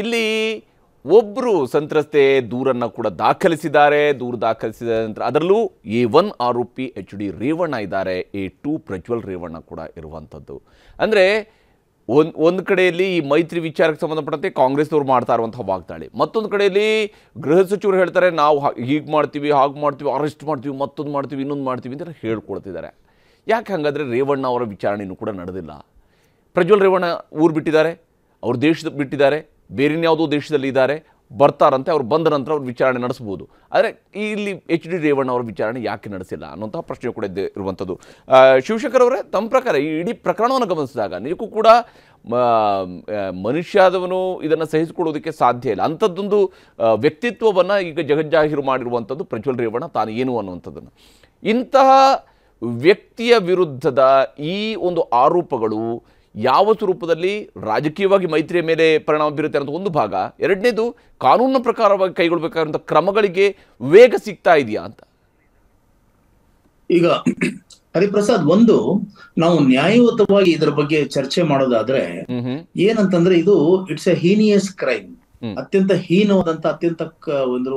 ಇಲ್ಲಿ ಒಬ್ಬರು ಸಂತ್ರಸ್ತೆ ದೂರನ್ನು ಕೂಡ ದಾಖಲಿಸಿದ್ದಾರೆ, ದೂರು ದಾಖಲಿಸಿದ ನಂತರ ಅದರಲ್ಲೂ ಎ ಒನ್ ಆರೋಪಿ ಎಚ್ ಡಿ ರೇವಣ್ಣ ಇದ್ದಾರೆ, ಎ ಟು ಪ್ರಜ್ವಲ್ ರೇವಣ್ಣ ಕೂಡ ಇರುವಂಥದ್ದು. ಅಂದರೆ ಒಂದು ಒಂದು ಕಡೆಯಲ್ಲಿ ಈ ಮೈತ್ರಿ ವಿಚಾರಕ್ಕೆ ಸಂಬಂಧಪಟ್ಟಂತೆ ಕಾಂಗ್ರೆಸ್ನವ್ರು ಮಾಡ್ತಾ ಇರುವಂಥ ವಾಗ್ದಾಳಿ. ಮತ್ತೊಂದು ಕಡೆಯಲ್ಲಿ ಗೃಹ ಸಚಿವರು ಹೇಳ್ತಾರೆ, ನಾವು ಹೀಗೆ ಮಾಡ್ತೀವಿ, ಹಾಗೆ ಮಾಡ್ತೀವಿ, ಅರೆಸ್ಟ್ ಮಾಡ್ತೀವಿ, ಮತ್ತೊಂದು ಮಾಡ್ತೀವಿ, ಇನ್ನೊಂದು ಮಾಡ್ತೀವಿ ಅಂತ ಹೇಳ್ಕೊಳ್ತಿದ್ದಾರೆ. ಯಾಕೆ ಹಾಗಾದರೆ ರೇವಣ್ಣ ಅವರ ವಿಚಾರಣೆಯೂ ಕೂಡ ನಡೆದಿಲ್ಲ. ಪ್ರಜ್ವಲ್ ರೇವಣ್ಣ ಊರು ಬಿಟ್ಟಿದ್ದಾರೆ, ಅವ್ರು ದೇಶದ ಬಿಟ್ಟಿದ್ದಾರೆ ಬೇರಿನ್ಯಾವುದೋ ದೇಶದಲ್ಲಿ ಇದ್ದಾರೆ ಬರ್ತಾರಂತೆ, ಅವ್ರು ಬಂದ ನಂತರ ಅವ್ರು ವಿಚಾರಣೆ ನಡೆಸ್ಬೋದು ಆದರೆ ಇಲ್ಲಿ ಎಚ್ ಡಿ ರೇವಣ್ಣ ಅವರ ವಿಚಾರಣೆ ಯಾಕೆ ನಡೆಸಿಲ್ಲ ಅನ್ನೋಂತಹ ಪ್ರಶ್ನೆ ಕೂಡ ಇದ್ದೇ ಇರುವಂಥದ್ದು. ಶಿವಶಂಕರ್ ಅವರೇ, ತಮ್ಮ ಪ್ರಕಾರ ಈ ಇಡೀ ಪ್ರಕರಣವನ್ನು ಗಮನಿಸಿದಾಗ ನಿಜಕ್ಕೂ ಕೂಡ ಮನುಷ್ಯಾದವನು ಇದನ್ನು ಸಹಿಸಿಕೊಳ್ಳೋದಕ್ಕೆ ಸಾಧ್ಯ ಇಲ್ಲ. ಅಂಥದ್ದೊಂದು ವ್ಯಕ್ತಿತ್ವವನ್ನು ಈಗ ಜಗಜ್ಜಾಹೀರು ಮಾಡಿರುವಂಥದ್ದು ಪ್ರಜ್ವಲ್ ರೇವಣ್ಣ, ತಾನು ಏನು ಅನ್ನುವಂಥದ್ದನ್ನು. ಇಂತಹ ವ್ಯಕ್ತಿಯ ವಿರುದ್ಧದ ಈ ಒಂದು ಆರೋಪಗಳು ಯಾವ ಸ್ವರೂಪದಲ್ಲಿ ರಾಜಕೀಯವಾಗಿ ಮೈತ್ರಿಯ ಮೇಲೆ ಪರಿಣಾಮ ಬೀರುತ್ತೆ ಅನ್ನೋದು ಒಂದು ಭಾಗ. ಎರಡನೇದು ಕಾನೂನಿನ ಪ್ರಕಾರವಾಗಿ ಕೈಗೊಳ್ಳಬೇಕಾದಂಥ ಕ್ರಮಗಳಿಗೆ ವೇಗ ಸಿಗ್ತಾ ಇದೆಯಾ ಅಂತ? ಈಗ ಹರಿಪ್ರಸಾದ್ ಒಂದು ನಾವು ನ್ಯಾಯಯುತವಾಗಿ ಇದರ ಬಗ್ಗೆ ಚರ್ಚೆ ಮಾಡೋದಾದ್ರೆ ಏನಂತಂದ್ರೆ ಇದು ಇಟ್ಸ್ ಎ ಹೀನಿಯಸ್ ಕ್ರೈಮ್. ಅತ್ಯಂತ ಹೀನವಾದಂತ ಅತ್ಯಂತ ಒಂದು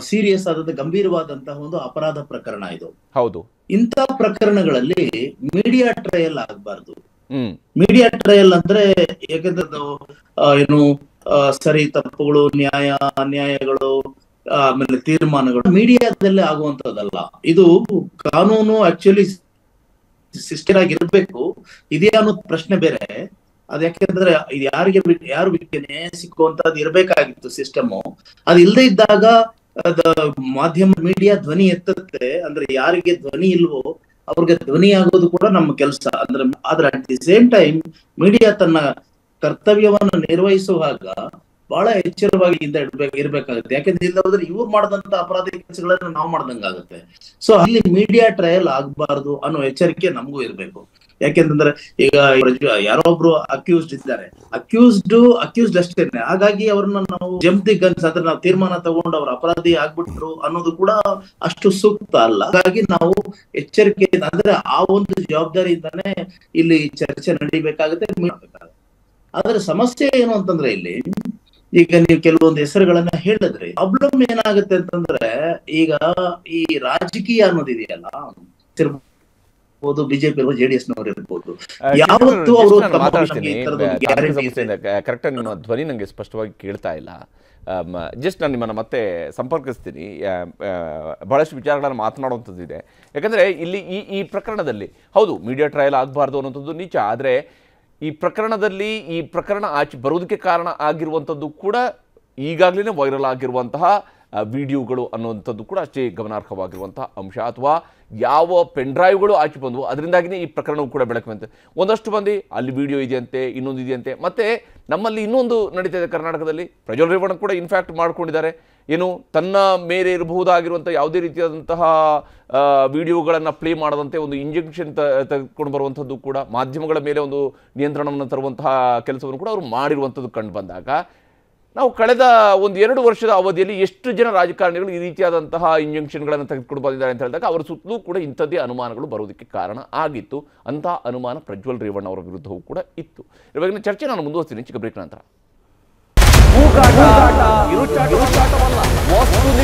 ಸೀರಿಯಸ್ ಆದಂತ ಗಂಭೀರವಾದಂತಹ ಒಂದು ಅಪರಾಧ ಪ್ರಕರಣ ಇದು. ಹೌದು. ಇಂಥ ಪ್ರಕರಣಗಳಲ್ಲಿ ಮೀಡಿಯಾ ಟ್ರಯಲ್ ಆಗಬಾರ್ದು. ಮೀಡಿಯಾ ಟ್ರಯಲ್ ಅಂದ್ರೆ ಯಾಕಂದ್ರೆ ಏನು ಸರಿ ತಪ್ಪುಗಳು ನ್ಯಾಯ ಅನ್ಯಾಯಗಳು ಆಮೇಲೆ ತೀರ್ಮಾನಗಳು ಮೀಡಿಯಾದಲ್ಲೇ ಆಗುವಂತದಲ್ಲ ಇದು ಕಾನೂನು ಆಕ್ಚುಲಿ ಸಿಸ್ಟರ್ ಆಗಿರ್ಬೇಕು. ಇದೆಯಾ ಅನ್ನೋ ಪ್ರಶ್ನೆ ಬೇರೆ. ಅದ್ ಯಾಕೆಂದ್ರೆ ಇದು ಯಾರಿಗೆ ಯಾರು ಬಿಟ್ಟು ನ್ಯಾಯ ಸಿಕ್ಕುವಂತದ್ದು ಇರ್ಬೇಕಾಗಿತ್ತು ಸಿಸ್ಟಮ್ ಅದು ಇಲ್ಲದೆ ಇದ್ದಾಗ ಅದ ಮಾಧ್ಯಮ ಮೀಡಿಯಾ ಧ್ವನಿ ಎತ್ತತ್ತೆ. ಅಂದ್ರೆ ಯಾರಿಗೆ ಧ್ವನಿ ಇಲ್ವೋ ಅವ್ರಿಗೆ ಧ್ವನಿ ಆಗೋದು ಕೂಡ ನಮ್ಮ ಕೆಲಸ. ಅಂದ್ರೆ ಆದ್ರೆ at the same time media ತನ್ನ ಕರ್ತವ್ಯವನ್ನು ನಿರ್ವಹಿಸುವಾಗ ಬಹಳ ಎಚ್ಚರವಾಗಿ ಇಂದ ಇಡ್ಬೇಕು ಇರ್ಬೇಕಾಗುತ್ತೆ. ಯಾಕಂದ್ರೆ ಇಲ್ಲ ಹೋದ್ರೆ ಇವ್ರು ಮಾಡಿದಂತ ಅಪರಾಧ ಕೆಲಸಗಳನ್ನ ನಾವು ಮಾಡ್ದಂಗಾಗುತ್ತೆ. ಸೊ ಅಲ್ಲಿ ಮೀಡಿಯಾ ಟ್ರಯಲ್ ಆಗ್ಬಾರ್ದು ಅನ್ನೋ ಎಚ್ಚರಿಕೆ ನಮಗೂ ಇರ್ಬೇಕು. ಯಾಕೆಂತಂದ್ರೆ ಈಗ ಯಾರೋ ಒಬ್ರು ಅಕ್ಯೂಸ್ಡ್ ಇದ್ದಾರೆ. ಅಕ್ಯೂಸ್ಡ್ ಅಕ್ಯೂಸ್ಡ್ ಅಷ್ಟೇನೆ. ಹಾಗಾಗಿ ಅವ್ರನ್ನ ನಾವು ಜಂಪ್ತಿ ಗನ್ಸ್ ಅಂದ್ರೆ ನಾವು ತೀರ್ಮಾನ ತಗೊಂಡು ಅವ್ರ ಅಪರಾಧಿ ಆಗ್ಬಿಟ್ರು ಅನ್ನೋದು ಕೂಡ ಅಷ್ಟು ಸೂಕ್ತ ಅಲ್ಲ. ಹಾಗಾಗಿ ನಾವು ಎಚ್ಚರಿಕೆ ಅಂದ್ರೆ ಆ ಒಂದು ಜವಾಬ್ದಾರಿಯಿಂದಾನೆ ಇಲ್ಲಿ ಚರ್ಚೆ ನಡಿಬೇಕಾಗುತ್ತೆ. ಆದ್ರೆ ಸಮಸ್ಯೆ ಏನು ಅಂತಂದ್ರೆ ಇಲ್ಲಿ ಈಗ ನೀವು ಕೆಲವೊಂದು ಹೆಸರುಗಳನ್ನ ಹೇಳಿದ್ರಿ ಪ್ರಾಬ್ಲಮ್ ಏನಾಗುತ್ತೆ ಅಂತಂದ್ರೆ ಈಗ ಈ ರಾಜಕೀಯ ಅನ್ನೋದಿದೆಯಲ್ಲ ಇರ್ಬೋದು ಬಿಜೆಪಿ ಇರ್ಬೋದು ಜೆಡಿಎಸ್ ನವರು ಇರ್ಬೋದು. ಯಾವತ್ತೂ ಅವರು ತಮ್ಮ ಈ ಥರದ್ದು ಒಂದು guarantee ಇದೆ. ಕರೆಕ್ಟ್ ನಿಮ್ಮ ಧ್ವನಿ ನಂಗೆ ಸ್ಪಷ್ಟವಾಗಿ ಕೇಳ್ತಾ ಇಲ್ಲ. ಜಸ್ಟ್ ನಾನು ನಿಮ್ಮನ್ನು ಮತ್ತೆ ಸಂಪರ್ಕಿಸ್ತೀನಿ. ಬಹಳಷ್ಟು ವಿಚಾರಗಳನ್ನು ಮಾತನಾಡುವಂಥದ್ದು ಇದೆ ಯಾಕಂದ್ರೆ ಇಲ್ಲಿ ಈ ಈ ಪ್ರಕರಣದಲ್ಲಿ ಹೌದು ಮೀಡಿಯಾ ಟ್ರಯಲ್ ಆಗಬಾರ್ದು ಅನ್ನೋಂಥದ್ದು ನಿಜ. ಆದರೆ ಈ ಪ್ರಕರಣದಲ್ಲಿ ಈ ಪ್ರಕರಣ ಆಚೆ ಬರೋದಕ್ಕೆ ಕಾರಣ ಆಗಿರುವಂಥದ್ದು ಕೂಡ ಈಗಾಗಲೇ ವೈರಲ್ ಆಗಿರುವಂತಹ ವಿಡಿಯೋಗಳು ಅನ್ನುವಂಥದ್ದು ಕೂಡ ಅಷ್ಟೇ ಗಮನಾರ್ಹವಾಗಿರುವಂತಹ ಅಂಶ. ಅಥವಾ ಯಾವ ಪೆನ್ಡ್ರೈವ್ಗಳು ಆಚೆ, ಬಂದವು ಅದರಿಂದಾಗಿಯೇ ಈ ಪ್ರಕರಣವು ಕೂಡ ಬೆಳಕು ಬಂತೆ ಒಂದಷ್ಟು ಮಂದಿ ಅಲ್ಲಿ ವಿಡಿಯೋ ಇದೆಯಂತೆ, ಇನ್ನೊಂದು ಇದೆಯಂತೆ, ಮತ್ತು ನಮ್ಮಲ್ಲಿ ಇನ್ನೊಂದು ನಡೀತಾ ಇದೆ ಕರ್ನಾಟಕದಲ್ಲಿ. ಪ್ರಜ್ವಲ್ ರೇವಣ್ಣ ಕೂಡ ಇನ್ಫ್ಯಾಕ್ಟ್ ಮಾಡ್ಕೊಂಡಿದ್ದಾರೆ. ಏನು ತನ್ನ ಮೇಲೆ ಇರಬಹುದಾಗಿರುವಂಥ ಯಾವುದೇ ರೀತಿಯಾದಂತಹ ವಿಡಿಯೋಗಳನ್ನು ಪ್ಲೇ ಮಾಡದಂತೆ ಒಂದು ಇಂಜೆಕ್ಷನ್ ತೆಗೆದುಕೊಂಡು ಬರುವಂಥದ್ದು ಕೂಡ, ಮಾಧ್ಯಮಗಳ ಮೇಲೆ ಒಂದು ನಿಯಂತ್ರಣವನ್ನು ತರುವಂತಹ ಕೆಲಸವನ್ನು ಕೂಡ ಅವರು ಮಾಡಿರುವಂಥದ್ದು ಕಂಡು ಬಂದಾಗ, ನಾವು ಕಳೆದ ಒಂದು ಎರಡು ವರ್ಷದ ಅವಧಿಯಲ್ಲಿ ಎಷ್ಟು ಜನ ರಾಜಕಾರಣಿಗಳು ಈ ರೀತಿಯಾದಂತಹ ಇಂಜೆಕ್ಷನ್ಗಳನ್ನು ತೆಗೆದುಕೊಂಡು ಬಂದಿದ್ದಾರೆ ಅಂತ ಹೇಳಿದಾಗ, ಅವರ ಸುತ್ತಲೂ ಕೂಡ ಇಂಥದ್ದೇ ಅನುಮಾನಗಳು ಬರೋದಕ್ಕೆ ಕಾರಣ ಆಗಿತ್ತು. ಅಂತಹ ಅನುಮಾನ ಪ್ರಜ್ವಲ್ ರೇವಣ್ಣ ಅವರ ವಿರುದ್ಧವೂ ಕೂಡ ಇತ್ತು. ಇವಾಗಿನ ಚರ್ಚೆ ನಾನು ಮುಂದುವರಿಸ್ತೀನಿ. ಚಿಕ್ಕ ಬ್ರೇಕ್ ನಂತರ.